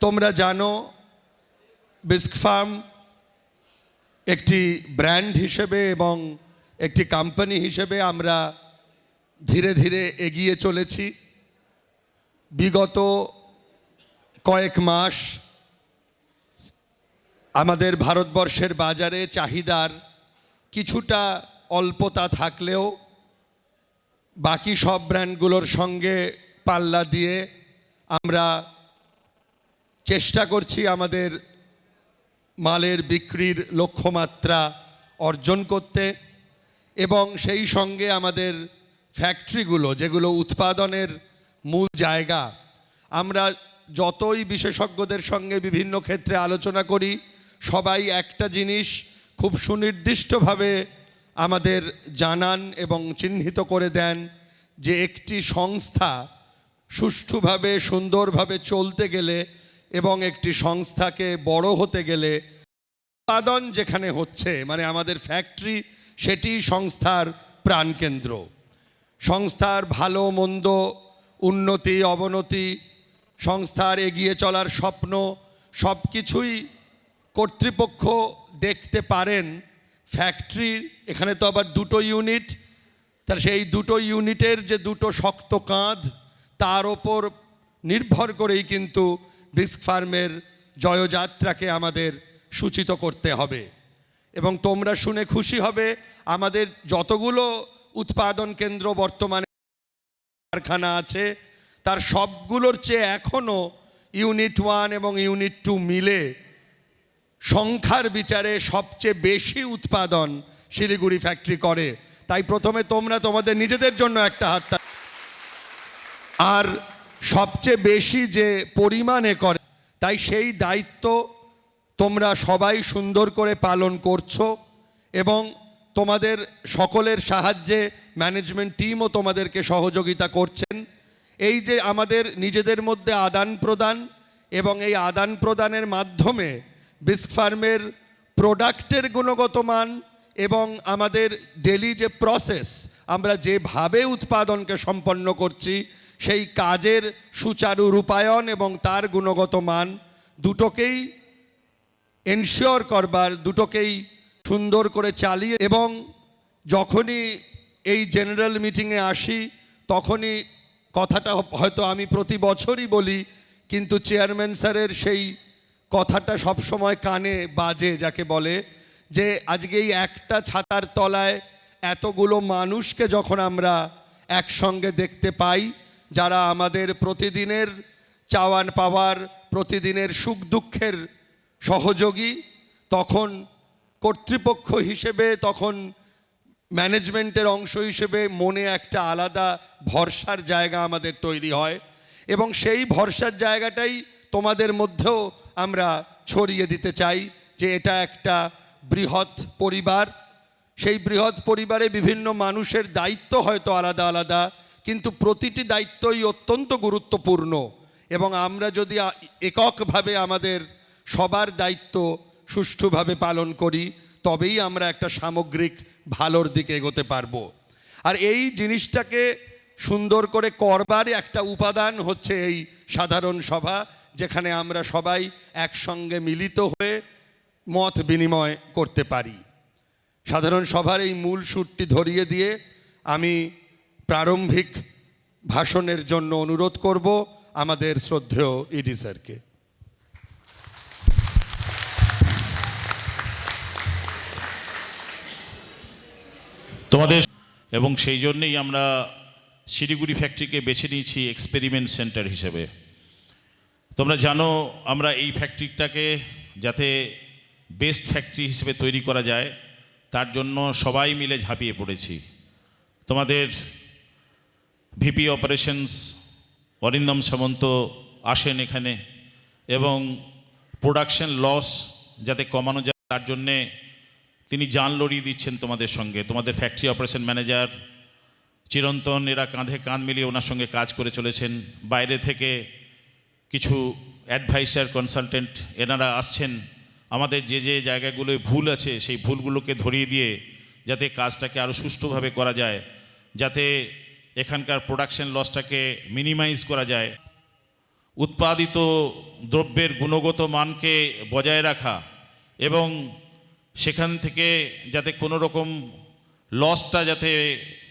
তোমরা জানো, bisque farm একটি ব্র্যান্ড হিসেবে এবং একটি কোম্পানি হিসেবে আমরা ধীরে ধীরে এগিয়ে চলেছি। বিগত কয়েক মাস আমাদের ভারতবর্ষের বাজারে চাহিদার কিছুটা অল্পতা থাকলেও বাকি সব ব্র্যান্ডগুলোর সঙ্গে পাল্লা দিয়ে আমরা চেষ্টা করছি আমাদের মালের বিক্রির লক্ষ্যমাত্রা অর্জন করতে এবং সেই সঙ্গে আমাদের ফ্যাক্টরিগুলো, যেগুলো উৎপাদনের মূল জায়গা, আমরা যতই বিশেষজ্ঞদের সঙ্গে বিভিন্ন ক্ষেত্রে আলোচনা করি, সবাই একটা জিনিস খুব সুনির্দিষ্টভাবে আমাদের জানান এবং চিহ্নিত করে দেন যে একটি সংস্থা সুষ্ঠুভাবে, সুন্দরভাবে চলতে গেলে এবং একটি সংস্থাকে বড় হতে গেলে উৎপাদন যেখানে হচ্ছে মানে আমাদের ফ্যাক্টরি, সেটি সংস্থার প্রাণকেন্দ্র। সংস্থার ভালো, মন্দ, উন্নতি, অবনতি, সংস্থার এগিয়ে চলার স্বপ্ন সব কিছুই কর্তৃপক্ষ দেখতে পারেন। ফ্যাক্টরির এখানে তো আবার দুটো ইউনিট তার সেই দুটো ইউনিটের যে দুটো শক্ত কাঁধ, তার ওপর নির্ভর করেই কিন্তু বিস্ক ফার্মের জয়যাত্রাকে আমাদের সূচিত করতে হবে। এবং তোমরা শুনে খুশি হবে, আমাদের যতগুলো উৎপাদন কেন্দ্র বর্তমানে কারখানা আছে, তার সবগুলোর চেয়ে এখনও ইউনিট ওয়ান এবং ইউনিট টু মিলে সংখ্যার বিচারে সবচেয়ে বেশি উৎপাদন শিলিগুড়ি ফ্যাক্টরি করে। তাই প্রথমে তোমরা তোমাদের নিজেদের জন্য একটা হাত আর সবচেয়ে বেশি যে পরিমাণে করে, তাই সেই দায়িত্ব তোমরা সবাই সুন্দর করে পালন করছ এবং তোমাদের সকলের সাহায্যে ম্যানেজমেন্ট টিমও তোমাদেরকে সহযোগিতা করছেন। এই যে আমাদের নিজেদের মধ্যে আদান প্রদান এবং এই আদান প্রদানের মাধ্যমে বিস্ক ফার্মের প্রোডাক্টের গুণগত মান এবং আমাদের ডেলি যে প্রসেস, আমরা যেভাবে উৎপাদনকে সম্পন্ন করছি সেই কাজের সুচারু রূপায়ণ এবং তার গুণগত মান দুটোকেই এনশিওর করবার, দুটোকেই সুন্দর করে চালিয়ে এবং যখনই এই জেনারেল মিটিংয়ে আসি, তখনই কথাটা হয়তো আমি প্রতি বছরই বলি, কিন্তু চেয়ারম্যান স্যারের সেই কথাটা সবসময় কানে বাজে, যাকে বলে যে, আজকে এই একটা ছাতার তলায় এতগুলো মানুষকে যখন আমরা একসঙ্গে দেখতে পাই যারা আমাদের প্রতিদিনের চাওয়ান পাওয়ার, প্রতিদিনের সুখ দুঃখের সহযোগী, তখন কর্তৃপক্ষ হিসেবে, তখন ম্যানেজমেন্টের অংশ হিসেবে মনে একটা আলাদা ভরসার জায়গা আমাদের তৈরি হয় এবং সেই ভরসার জায়গাটাই তোমাদের মধ্যেও আমরা ছড়িয়ে দিতে চাই যে এটা একটা বৃহৎ পরিবার। সেই বৃহৎ পরিবারে বিভিন্ন মানুষের দায়িত্ব হয়তো আলাদা আলাদা কিন্তু প্রতিটি দায়িত্বই অত্যন্ত গুরুত্বপূর্ণ এবং আমরা যদি এককভাবে আমাদের সবার দায়িত্ব সুষ্ঠুভাবে পালন করি, তবেই আমরা একটা সামগ্রিক ভালোর দিকে এগোতে পারব। আর এই জিনিসটাকে সুন্দর করে করবার একটা উপাদান হচ্ছে এই সাধারণ সভা, যেখানে আমরা সবাই একসঙ্গে মিলিত হয়ে মত বিনিময় করতে পারি। সাধারণ সভার এই মূল সুরটি ধরিয়ে দিয়ে আমি প্রারম্ভিক ভাষণের জন্য অনুরোধ করব আমাদের শ্রদ্ধেয় ইডি স্যারকে। তোমাদের এবং সেই জন্যেই আমরা শিলিগুড়ি ফ্যাক্টরিকে বেছে নিয়েছি এক্সপেরিমেন্ট সেন্টার হিসেবে। তোমরা জানো আমরা এই ফ্যাক্টরিটাকে যাতে বেস্ট ফ্যাক্টরি হিসেবে তৈরি করা যায়, তার জন্য সবাই মিলে ঝাঁপিয়ে পড়েছি। তোমাদের ভিপি অপারেশনস অরিন্দম সামন্ত আসেন এখানে, এবং প্রোডাকশন লস যাতে কমানো যায়, তার জন্যে তিনি জান লড়িয়ে দিচ্ছেন তোমাদের সঙ্গে। তোমাদের ফ্যাক্টরি অপারেশন ম্যানেজার চিরন্তন, এরা কাঁধে কাঁধ মিলিয়ে ওনার সঙ্গে কাজ করে চলেছেন। বাইরে থেকে কিছু অ্যাডভাইসার কনসালটেন্ট এনারা আসছেন। আমাদের যে যে জায়গাগুলোয় ভুল আছে, সেই ভুলগুলোকে ধরিয়ে দিয়ে যাতে কাজটাকে আরও সুষ্ঠুভাবে করা যায়, যাতে এখানকার প্রোডাকশন লসটাকে মিনিমাইজ করা যায়। উৎপাদিত দ্রব্যের গুণগত মানকে বজায় রাখা এবং সেখান থেকে যাতে কোনো রকম লসটা যাতে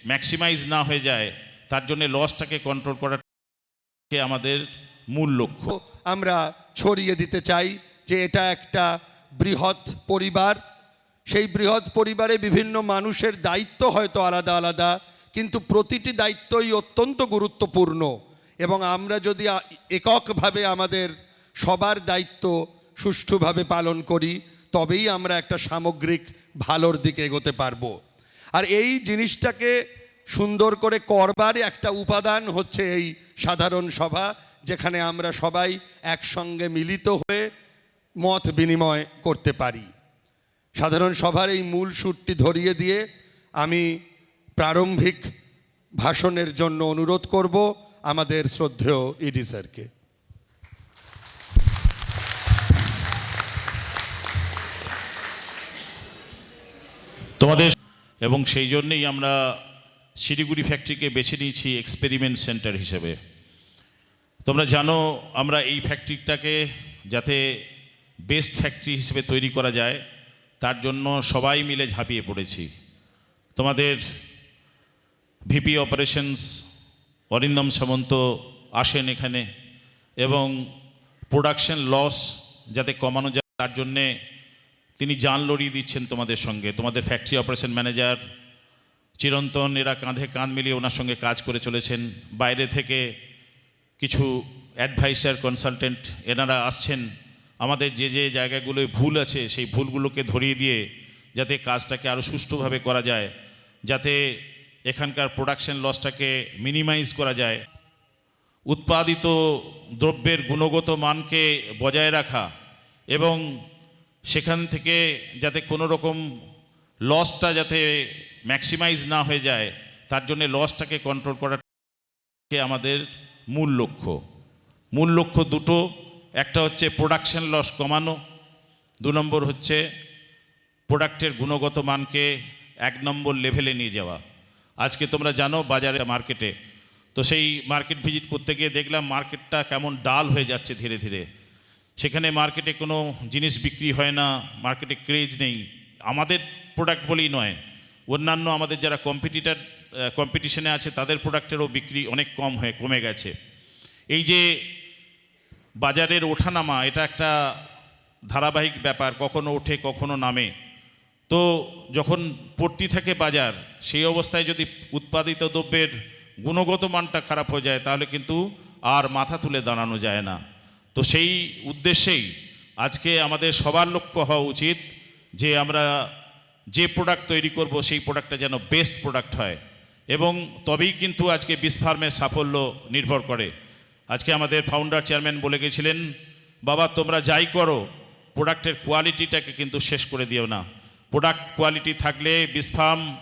ম্যাক্সিমাইজ না হয়ে যায়, তার জন্য লসটাকে কন্ট্রোল করা আমাদের মূল লক্ষ্য। আমরা ছড়িয়ে দিতে চাই যে এটা একটা বৃহৎ পরিবার। সেই বৃহৎ পরিবারে বিভিন্ন মানুষের দায়িত্ব হয়তো আলাদা আলাদা কিন্তু প্রতিটি দায়িত্বই অত্যন্ত গুরুত্বপূর্ণ এবং আমরা যদি এককভাবে আমাদের সবার দায়িত্ব সুষ্ঠুভাবে পালন করি, তবেই আমরা একটা সামগ্রিক ভালোর দিকে এগোতে পারব। আর এই জিনিসটাকে সুন্দর করে করবার একটা উপাদান হচ্ছে এই সাধারণ সভা, যেখানে আমরা সবাই একসঙ্গে মিলিত হয়ে মত বিনিময় করতে পারি। সাধারণ সভার এই মূল সুরটি ধরিয়ে দিয়ে আমি প্রারম্ভিক ভাষণের জন্য অনুরোধ করব আমাদের শ্রদ্ধেয় ইডি স্যারকে। তোমাদের এবং সেই জন্যেই আমরা শিলিগুড়ি ফ্যাক্টরিকে বেছে নিয়েছি এক্সপেরিমেন্ট সেন্টার হিসেবে। তোমরা জানো আমরা এই ফ্যাক্টরিটাকে যাতে বেস্ট ফ্যাক্টরি হিসেবে তৈরি করা যায়, তার জন্য সবাই মিলে ঝাঁপিয়ে পড়েছি। তোমাদের ভিপি অপারেশনস অরিন্দম সামন্ত আসেন এখানে, এবং প্রোডাকশন লস যাতে কমানো যায়, তার জন্যে তিনি জান লড়িয়ে দিচ্ছেন তোমাদের সঙ্গে। তোমাদের ফ্যাক্টরি অপারেশন ম্যানেজার চিরন্তন, এরা কাঁধে কাঁধ মিলিয়ে ওনার সঙ্গে কাজ করে চলেছেন। বাইরে থেকে কিছু অ্যাডভাইসার কনসালটেন্ট এনারা আসছেন। আমাদের যে যে জায়গাগুলোয় ভুল আছে, সেই ভুলগুলোকে ধরিয়ে দিয়ে যাতে কাজটাকে আরও সুষ্ঠুভাবে করা যায়, যাতে এখানকার প্রোডাকশন লসটাকে মিনিমাইজ করা যায়। উৎপাদিত দ্রব্যের গুণগত মানকে বজায় রাখা এবং সেখান থেকে যাতে কোনো রকম লসটা যাতে ম্যাক্সিমাইজ না হয়ে যায়, তার জন্য লসটাকে কন্ট্রোল করা আমাদের মূল লক্ষ্য। মূল লক্ষ্য দুটো, একটা হচ্ছে প্রোডাকশন লস কমানো, দু নম্বর হচ্ছে প্রোডাক্টের গুণগত মানকে এক নম্বর লেভেলে নিয়ে যাওয়া। আজকে তোমরা জানো বাজারে মার্কেটে। তো সেই মার্কেট ভিজিট করতে গিয়ে দেখলাম মার্কেটটা কেমন ডাল হয়ে যাচ্ছে ধীরে ধীরে। সেখানে মার্কেটে কোনো জিনিস বিক্রি হয় না, মার্কেটে ক্রেজ নেই। আমাদের প্রোডাক্ট বলেই নয়, অন্যান্য আমাদের যারা কম্পিটিটার কম্পিটিশনে আছে তাদের প্রোডাক্টেরও বিক্রি অনেক কম হয়ে, কমে গেছে। এই যে বাজারের ওঠানামা, এটা একটা ধারাবাহিক ব্যাপার, কখনো ওঠে, কখনো নামে। তো যখন পড়তি থাকে বাজার, সেই অবস্থায় যদি উৎপাদিত দ্রব্যের গুণগত মানটা খারাপ হয়ে যায়, তাহলে কিন্তু আর মাথা তুলে দাঁড়ানো যায় না। তো সেই উদ্দেশ্যেই আজকে আমাদের সবার লক্ষ্য হওয়া উচিত যে আমরা যে প্রোডাক্ট তৈরি করব, সেই প্রোডাক্টটা যেন বেস্ট প্রোডাক্ট হয় এবং তবেই কিন্তু আজকে বিস ফার্মের সাফল্য নির্ভর করে। আজকে আমাদের ফাউন্ডার চেয়ারম্যান বলে গেছিলেন, বাবা, তোমরা যাই করো প্রোডাক্টের কোয়ালিটিটাকে কিন্তু শেষ করে দিও না। প্রোডাক্ট কোয়ালিটি থাকলে বিস ফার্ম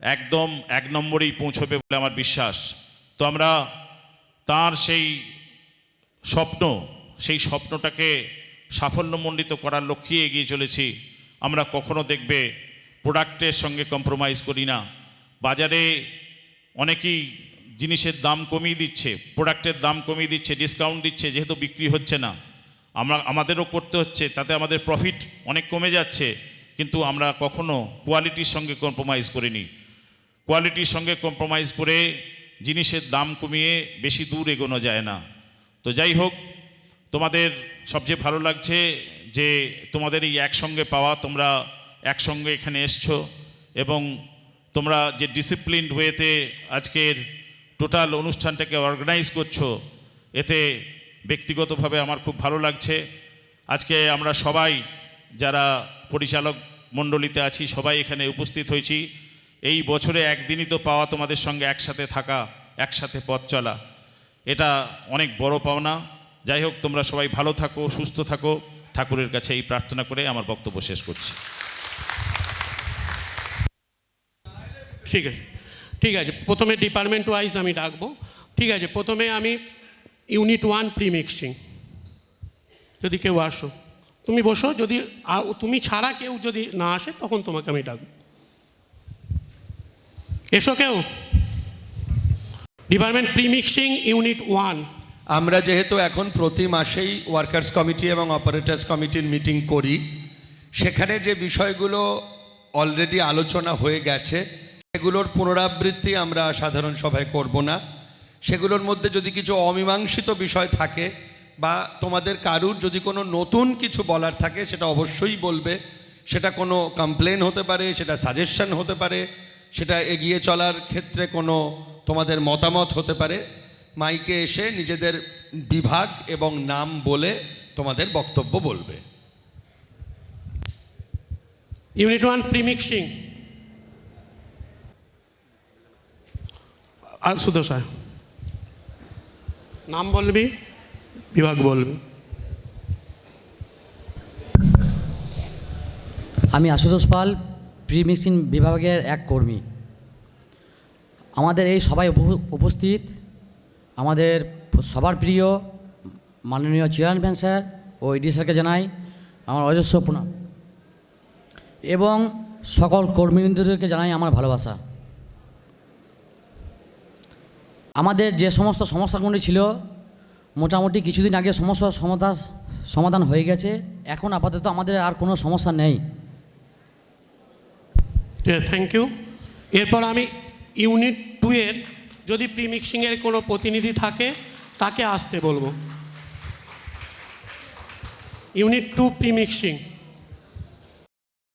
একদম এক নম্বরেই পৌঁছবে বলে আমার বিশ্বাস। তো আমরা তার সেই স্বপ্ন, সেই স্বপ্নটাকে সাফল্যমণ্ডিত করার লক্ষ্যে এগিয়ে চলেছি। আমরা কখনো দেখবে প্রোডাক্টের সঙ্গে কম্প্রোমাইজ করি না। বাজারে অনেকেই জিনিসের দাম কমিয়ে দিচ্ছে প্রোডাক্টের দাম কমিয়ে দিচ্ছে ডিসকাউন্ট দিচ্ছে, যেহেতু বিক্রি হচ্ছে না। আমরা, আমাদেরও করতে হচ্ছে, তাতে আমাদের প্রফিট অনেক কমে যাচ্ছে। কিন্তু আমরা কখনো কোয়ালিটির সঙ্গে কম্প্রোমাইজ করিনি। কোয়ালিটির সঙ্গে কম্প্রোমাইজ করে জিনিসের দাম কমিয়ে বেশি দূর এগোনো যায় না। তো যাই হোক, তোমাদের সবচেয়ে ভালো লাগছে যে তোমাদের এই একসঙ্গে পাওয়া, তোমরা একসঙ্গে এখানে এসছো এবং তোমরা যে ডিসিপ্লিনড ওয়েতে আজকের টোটাল অনুষ্ঠানটাকে অর্গানাইজ করছ, এতে ব্যক্তিগতভাবে আমার খুব ভালো লাগছে। আজকে আমরা সবাই যারা পরিচালক মণ্ডলীতে আছি, সবাই এখানে উপস্থিত হয়েছি। এই বছরে একদিনই তো পাওয়া তোমাদের সঙ্গে একসাথে থাকা, একসাথে পথ চলা। এটা অনেক বড় পাওনা। যাই হোক, তোমরা সবাই ভালো থাকো, সুস্থ থাকো। ঠাকুরের কাছে এই প্রার্থনা করে আমার বক্তব্য শেষ করছি। ঠিক আছে। ঠিক আছে, প্রথমে ডিপার্টমেন্ট ওয়াইজ আমি ডাকবো। ঠিক আছে, প্রথমে আমি ইউনিট ওয়ান প্রি মিক্সিং যদি কেউ আসো। তুমি বসো, যদি তুমি ছাড়া কেউ যদি না আসে, তখন তোমাকে আমি ডাকবো। এসো কেউ? ডিপার্টমেন্ট প্রিমিক্সিং ইউনিট ওয়ান আমরা যেহেতু এখন প্রতি মাসেই ওয়ার্কার্স কমিটি এবং অপারেটার্স কমিটির মিটিং করি, সেখানে যে বিষয়গুলো অলরেডি আলোচনা হয়ে গেছে, সেগুলোর পুনরাবৃত্তি আমরা সাধারণ সভায় করব না। সেগুলোর মধ্যে যদি কিছু অমীমাংসিত বিষয় থাকে বা তোমাদের কারুর যদি কোনো নতুন কিছু বলার থাকে সেটা অবশ্যই বলবে। সেটা কোনো কমপ্লেন হতে পারে সেটা সাজেশন হতে পারে সেটা এগিয়ে চলার ক্ষেত্রে কোনো তোমাদের মতামত হতে পারে। মাইকে এসে নিজেদের বিভাগ এবং নাম বলে তোমাদের বক্তব্য বলবে। ইউনিট ওয়ান প্রিমিক্সিং আর সুদশা নাম বলবি? বিভাগ বলবি। আমি আশুতোষ পাল, প্রি প্রিমিক্সিং বিভাগের এক কর্মী। আমাদের এই সবাই উপু- উপস্থিত আমাদের সবার প্রিয় মাননীয় চেয়ারম্যান স্যার ও ইডি স্যারকে জানাই আমার অজস্র প্রণাম। এবং সকল কর্মীবৃন্দদেরকে জানাই আমার ভালোবাসা। আমাদের যে সমস্ত সমস্যাগুলি ছিল মোটামুটি কিছুদিন আগে সমস্যার সমাধান সমাধান হয়ে গেছে। এখন আপাতত আমাদের আর কোনো সমস্যা নেই। থ্যাংক ইউ এরপর আমি ইউনিট টু এর যদি প্রিমিক্সিংয়ের কোনো প্রতিনিধি থাকে, তাকে আসতে বলব। Unit two premixing.